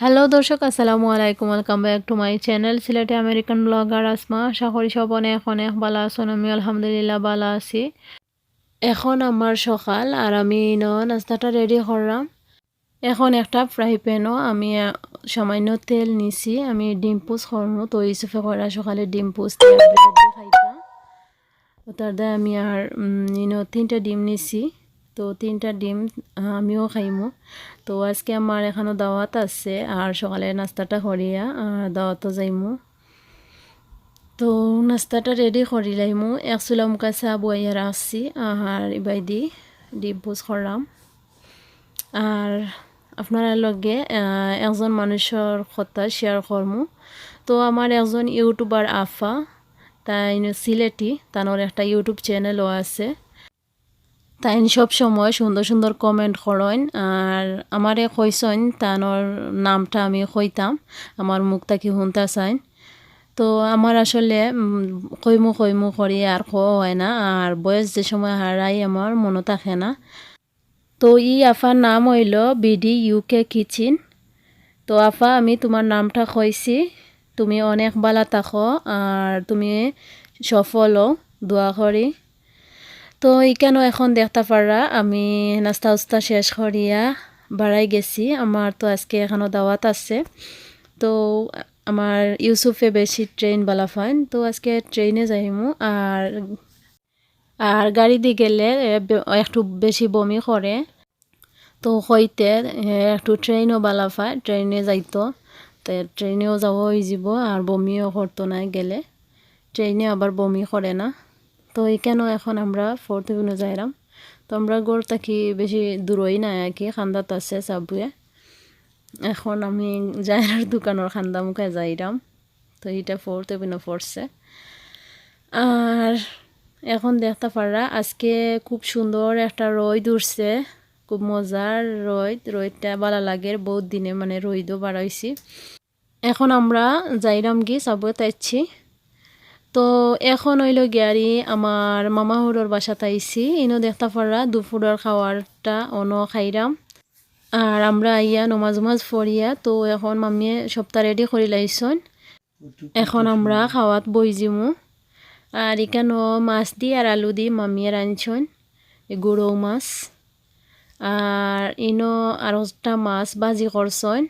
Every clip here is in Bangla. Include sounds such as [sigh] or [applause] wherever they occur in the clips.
হ্যালো দর্শক, আসসালামু আলাইকুম। Welcome back to my channel সিলেটে আমেরিকান ব্লগার আসমা আশা করি সব অনেক অনেক ভালো আছেন আমি আলহামদুলিল্লাহ ভালো আছি। এখন আমার সকাল, আর আমি ন, নাস্তাটা রেডি করলাম। এখন একটা ফ্রাই প্যানও আমি সামান্য তেল নিছি। আমি ডিম পোস করব, তো ইসুফে করা সকালে ডিম পোস খাইতাম। তার দ্বারা আমি আর তিনটা ডিম নিছি। তো তিনটা ডিম আমিও খাইমু। তো আজকে আমার এখানে দাওয়াত আছে আর সকালে নাস্তাটা করিয়া দাওয়াতও যাইমু। তো নাস্তাটা রেডি করি করিলাইমু এক চুলা মুখা চা বইয়া রাখছি আর ইবাই দি ডিম ভোজ করলাম আর আপনারা লগে একজন মানুষের কথা শেয়ার করমু তো আমার একজন ইউটিউবার আফা তাই সিলেটি তানোর একটা ইউটিউব চ্যানেলও আছে। তাই সব সময় সুন্দর সুন্দর কমেন্ট করেন। আর আমারে কইসন তানোর নামটা আমি কইতাম, আমার মুখ তাকি শুনতে চাইন? তো আমার আসলে কইমু কইমু করি আর খোয়া হয় না, আর বয়স যে সময় হারাই আমার মনে থাকে না। তো ই আফার নাম হইল বিডি ইউকে কিচেন তো আফা, আমি তোমার নামটা কইছি তুমি অনেক বালা থাকো, আর তুমি সফল হও দোয়া করি তো ইকানো এখন দেখতে পারা আমি নাস্তা উস্তা শেষ করিয়া বাড়াই গেছি। আমার তো আজকে এখানো দাওয়াত আছে। তো আমার ইউসুফে বেশি ট্রেন বালা ফাইন তো আজকে ট্রেনে যাইমু। আর আর গাড়ি দিয়ে গেলে একটু বেশি বমি করে। তো হইতে একটু ট্রেনও বালা পায় ট্রেনে যাইতো। তো ট্রেনেও যাব হয়ে যাব আর বমিও করতো না গেলে। ট্রেনে আবার বমি করে না। তো এই কেন এখন আমরা ফোর্থ এভিনিউ যাইলাম তো আমরা গড় থাকি বেশি দূরই নাই আর কি খান্দাত আছে সাবুয়ে এখন আমি জায়রার দোকানের খান্দা মুখে যাইলাম তো এটা ফোর্থ এভিনিউ পড়ছে। আর এখন দেখতে পারা আজকে খুব সুন্দর একটা রোদ উঠছে, খুব মজার রোদ, রোদটা ভালো লাগে, বহুত দিনে মানে রোদও বাড়াইছি। এখন আমরা যাইরাম গি সাবুয়ে তাইছি তো এখন হইল গিয়ারি আমার মামা হুড়োর বাসা তাইছি ইনো দেখতে পারা দুপুরের খাওয়ারটা অন খাইরাম। আর আমরা আইয়া নমাজ উমাজ ফরিয়া তো এখন মামিয়ে সপ্তাহ রেডি করি লাইছন এখন আমরা খাওয়াত বই জিমু। আর এখানো মাছ দি আর আলু দি মামিয়ে রাঁধছন গুঁড়ো মাছ। আর ইনো আর একটা মাছ ভাজি করছন।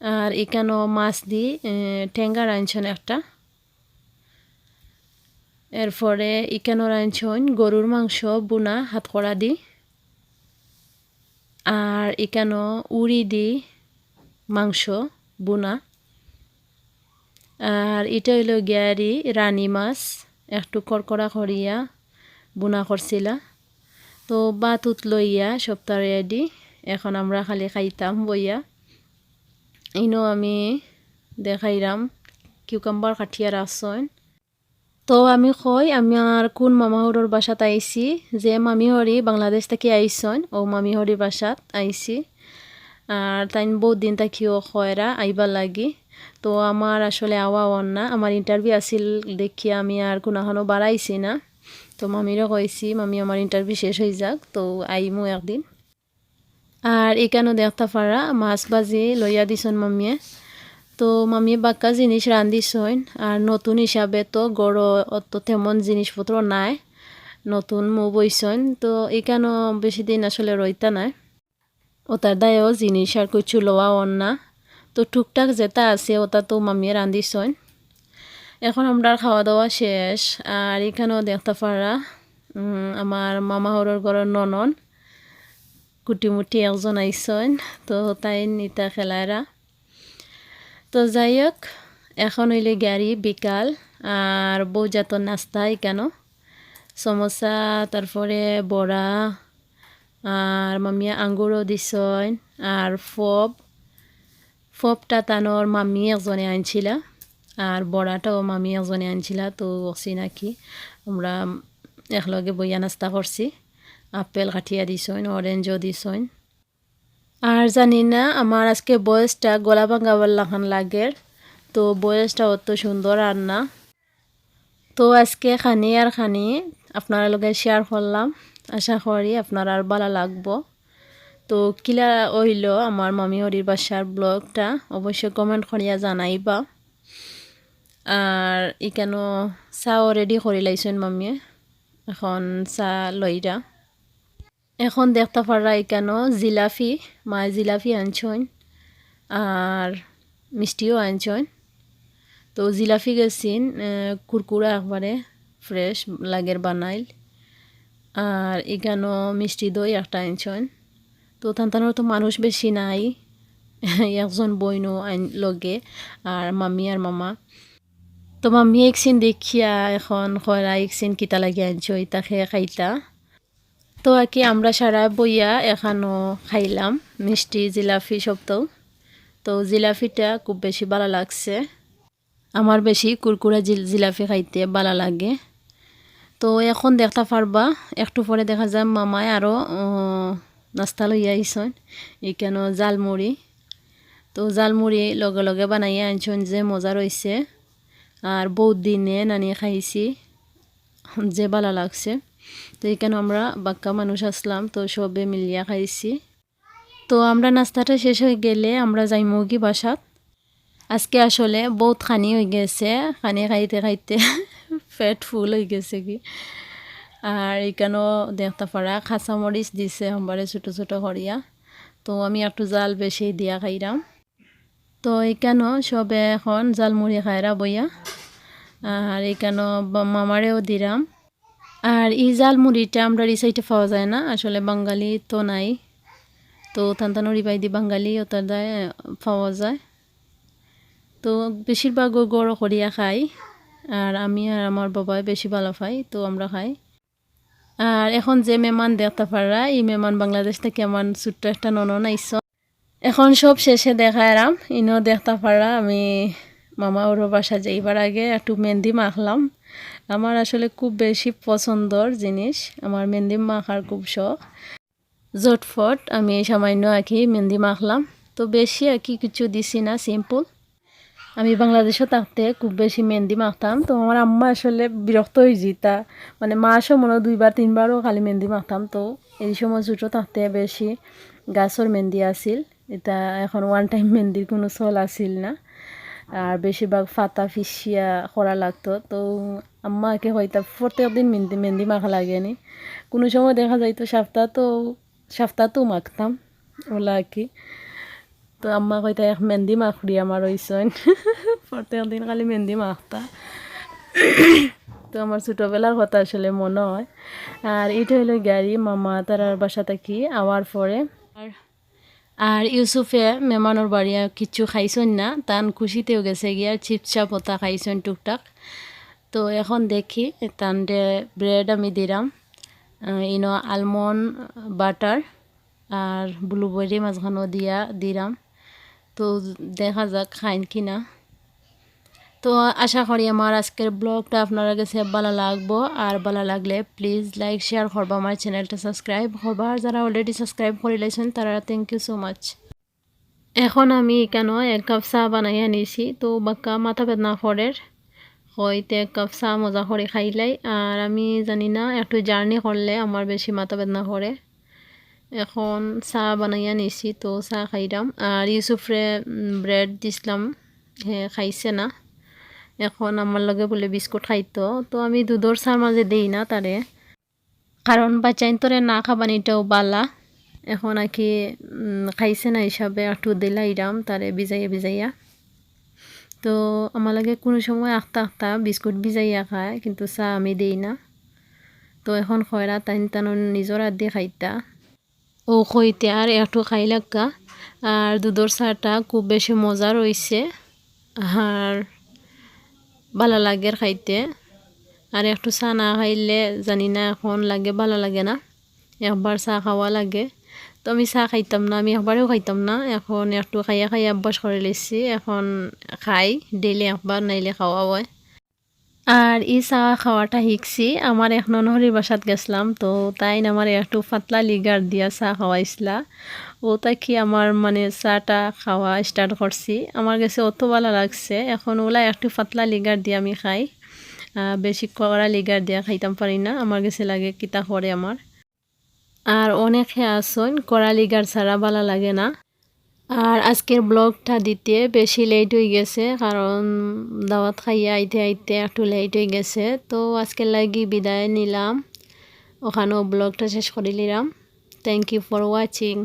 আর এখানো মাছ দি ঠেঙ্গা রাঁধছন একটা। এরপরে ইকানো রাঁধছন গরুর মাংস, বুনা হাত করা দি। আর ইকানো উড়ি দি, মাংস, বুনা। আর এটা হইল গিয়ারি রানী মাছ, একটু কড়কড়া করিয়া বুনা করছিলা। তো বাতুত লইয়া সপ্তাহ রেডি এখন আমরা খালি খাইতাম বইয়া। ইনো আমি দেখাইরাম, কিউকাম্বার কাঠিয়া রাখছন তো আমি কই আমার কোন মামাহরের বাসাত আইছি? যে মামিহরি বাংলাদেশ থেকে আইসন, ও মামিহরি বাসাত আইছি। আর তাই বহুত দিন থাকিও খয়রা আইবার লাগি। তো আমার আসলে আওয়া অন না, আমার ইন্টারভিউ আসিল দেখি আমি আর কোনোখানো বাড়াইছি না। তো মামিরও কইছি, মামি আমার ইন্টারভিউ শেষ হয়ে যাক, তো আইমু একদিন। আর এখানেও দেখতে পারা, মাছ বাজি লইয়া দিছন মামিয়ে। তো মামিয়ে বাক্কা জিনিস রান্ধিছইন আর নতুন হিসাবে তো গড় অত তেমন জিনিসপত্র নাই। নতুন মু বইছইন, তো এখানেও বেশি দিন আসলে রইতা নাই। ওটার দায়ও জিনিস আর কিছু লওয়া অন না তো টুকটাক যেটা আছে ওটা তো মামিয়ে রান্ধিছইন এখন আমরা খাওয়া দাওয়া শেষ আর এখানেও দেখতে পারা আমার মামা হরর ঘরের ননন কুটিমুটি একজন আইসন তো তাই নিতা খেলারা তো যাই হোক এখন হইলে গাড়ি, বিকাল, আর বৌজাতর নাস্তা কেন? সমোসা, তারপরে বড়া, আর মামিয়া আঙ্গুরও দিছন, আর ফব। ফবটা তানোর মামি একজনে আনছিলা, আর বড়াটাও মামি একজনে আনছিলা, তো ওসি নাকি। আমরা একলগে বইয়া নাস্তা করছি। আপেল কাঠিয়া দিছইন অরেঞ্জও দিছইন আর জানি না, আমার আজকে বয়সটা গলা ভাঙ্গাবার লাখান লাগে তো বয়সটা অত সুন্দর আর না। তো আজকে খানি আর খানি আপনার লগে শেয়ার করলাম। আশা করি আপনার আর ভালো লাগবো। তো কিলা হইল আমার মামি হরির বাসার ব্লগটা, অবশ্যই কমেন্ট করিয়া জানাইবা। আর ইকানো চাও রেডি করে লাইছেন মামিয়ে এখন চা লইরা। এখন দেখতে পারা এখানো জিলাফি মায় জিলাফি আনছন আর মিষ্টিও আনছন। তো জিলাফি গেছিন কুরকুরা একবারে ফ্রেশ লাগের বানাইল। আর এখানো মিষ্টি দই একটা আনছন। তো তান্তানোর তো মানুষ বেশি নাই, [laughs] একজন বইনো আইন লগে আর মামি আর মামা। তো মামি একসিন দেখিয়া এখন খরা একসিন কিতা লাগে আনছো খেয়ে খাইতা। তো আর কি আমরা সারা বইয়া এখানো খাইলাম, মিষ্টি, জিলাপি সব তো। জিলাপিটা খুব বেশি ভালো লাগছে। আমার বেশি কুরকুরা জিলাপি খাইতে ভালো লাগে। তো এখন দেখতে পারবা, একটু পরে দেখা যায় মামায় আরও নাস্তা লইয়া আইসন কেন জালমুড়ি তো জালমুড়ি লগে লগে বানাইয়া আনছন যে মজা রয়েছে আর বহুত দিনে নানি খাইছি, যে ভালো লাগছে। তো এখানে আমরা বাক্কা মানুষ আসলাম, তো সবে মিলিয়া খাইছি। তো আমরা নাস্তাটা শেষ হয়ে গেলে আমরা যাই মুগি বাসাত। আজকে আসলে বহুত খানি হয়ে গেছে, খানি খাইতে খাইতে [laughs] পেট ফুল হয়ে গেছে কি। আর এখানেও দেখতে পারা মরিচ দিছে সম্বারে ছোটো ছোটো করিয়া। তো আমি একটু জাল বেশি দিয়া খাইরাম। তো এখানেও সবে এখন জালমুড়ি খাইরা বইয়া। আর এখানেও মামারেও দিলাম আর এই জাল মুড়িটা আমরা এই সাইডে পাওয়া যায় না, আসলে বাঙালি তো নাই। তো তান্তানুরি বাইদি বাঙালি, ওটার দায় পাওয়া যায়। তো বেশিরভাগ গড় করিয়া খাই, আর আমি আর আমার বাবাই বেশি ভালো পাই তো আমরা খাই। আর এখন যে মেমান দেখতে পারা এই মেমান বাংলাদেশ থেকে আমার ছোট্ট একটা ননন আইস। এখন সব শেষে দেখাইলাম ইনও দেখতে পারা আমি মামা ওর বাসা যাইবার আগে একটু মেহেন্দি মাখলাম। আমার আসলে খুব বেশি পছন্দর জিনিস। আমার মেহেন্দি মাখার খুব শখ। জটফট, আমি সামান্য আঁকি মেহেন্দি মাখলাম। তো বেশি আর কি কিছু দিছি না সিম্পল আমি বাংলাদেশও থাকতে খুব বেশি মেহেন্দি মাখতাম। তো আমার আম্মা আসলে বিরক্ত হয়ে যেতা। মানে মাসও মনে দুইবার, তিনবারও খালি মেহেন্দি মাখতাম। তো এই সময় ছোটো থাকতে বেশি গাছর মেহেন্দি আছিল। এটা এখন ওয়ান টাইম মেহেন্দির কোনো চল আছিল না। আর বেশিরভাগ ফাতা ফিসিয়া করা লাগতো। তো আম্মাকে হয়তো প্রত্যেক দিন মেহেন্দি মেহেন্দি মাখা লাগেনি কোনো সময় দেখা যাইতো সপ্তাহ তো সপ্তাহ মাখতাম, ওলা আর কি। তো আম্মা কইতা এক মেহেন্দি মাখড়ি আমার হইসন [laughs] প্রত্যেক দিন খালি মেহেন্দি মাখতা। তো আমার ছোটোবেলার কথা আসলে মনে হয়। আর এটা হইল গাড়ি, মামা তার বাসা থাকি, আওয়ার পরে। আর আর ইউসুফে মেমানোর বাড়ি কিছু খাইছেন না, তান খুশিতেও গেছে গিয়া, চিপচা পোতা খাইছেন টুকটাক। তো এখন দেখি তানডে ব্রেড আমি দিলাম ইনো আলমন্ড বাটার আর ব্লুবেরি মাঝখানো দিয়া দিলাম তো দেখা যাক, খাইন কিনা তো আশা করি আমার আজকের ব্লগটা আপনারা কাছে ভালো লাগবো। আর ভালো লাগলে প্লিজ লাইক শেয়ার করব আমার চ্যানেলটা সাবস্ক্রাইব করবা। আর যারা অলরেডি সাবস্ক্রাইব করে লাইছেন তারা থ্যাংক ইউ সো মাচ এখন আমি কেন এক কাপ চা বানাইয়া নিছি তো বাক্কা মাথা বেদনা ফরের হয়তো এক কাপ চা মজা করে খাইলাই আর আমি জানি না, একটু জার্নি করলে আমার বেশি মাথা বেদনা করে। এখন চা বানাইয়া নিছি তো চা খাইলাম। আর ইউসুফরে ব্রেড দিছিলাম। হে, খাইছে না। এখন আমার লগে বলে বিস্কুট খাইতো, তো আমি দুধর চার মাঝে দিই না তারে কারণ বাচ্চাইন তোরে না খাবানিটাও বালা। এখন আর কি খাইছে না হিসাবে একটু দিলা ইরাম তারে বিজাইয়া বিজাইয়া। তো আমার লাগে কোনো সময় আখতা আখতা বিস্কুট ভিজাইয়া খায়, কিন্তু চাহ আমি দিই না। তো এখন খয়রা তাইন তান নিজর আর দিয়ে খাইতা। ও খইতে আর একটু খাই লাগা। আর দুধর চাটা খুব বেশি মজা রয়েছে আর ভালো লাগে খাইতে। আর একটু চা না খাইলে জানি না এখন লাগে ভালো লাগে না একবার চা খাওয়া লাগে। তো আমি চা খাইতাম না আমি একবারেও খাইতাম না। এখন একটু খাইয়া খাইয়া অভ্যাস করে লেছি। এখন খাই ডেলি একবার নাইলে খাওয়া হয়। আর এই চা খাওয়াটা শিখছি। আমার এক ননহরির বাসাত গেছিলাম, তো তাই আমার একটু পাতলা লিগার দিয়া চা খাওয়াইছিলা। ও তাই কি আমার মানে চাটা খাওয়া স্টার্ট করছি। আমার কাছে অত ভালো লাগছে। এখন ওলা একটু পাতলা লিগার দিয়ে আমি খাই। বেশি কড়া লিগার দিয়া খাইতাম পারি না। আমার কাছে লাগে কিতা করে আমার। আর অনেকে আসন করালি লিগার ছাড়া ভালো লাগে না। আর আজকের ব্লগটা দিতে বেশি লেট হয়ে গেছে, কারণ দাওয়াত খাইয়ে আইতে আইতে একটু লেট হয়ে গেছে। তো আজকের লাগি বিদায় নিলাম। ওখানেও ব্লগটা শেষ করে নিলাম। Thank you for watching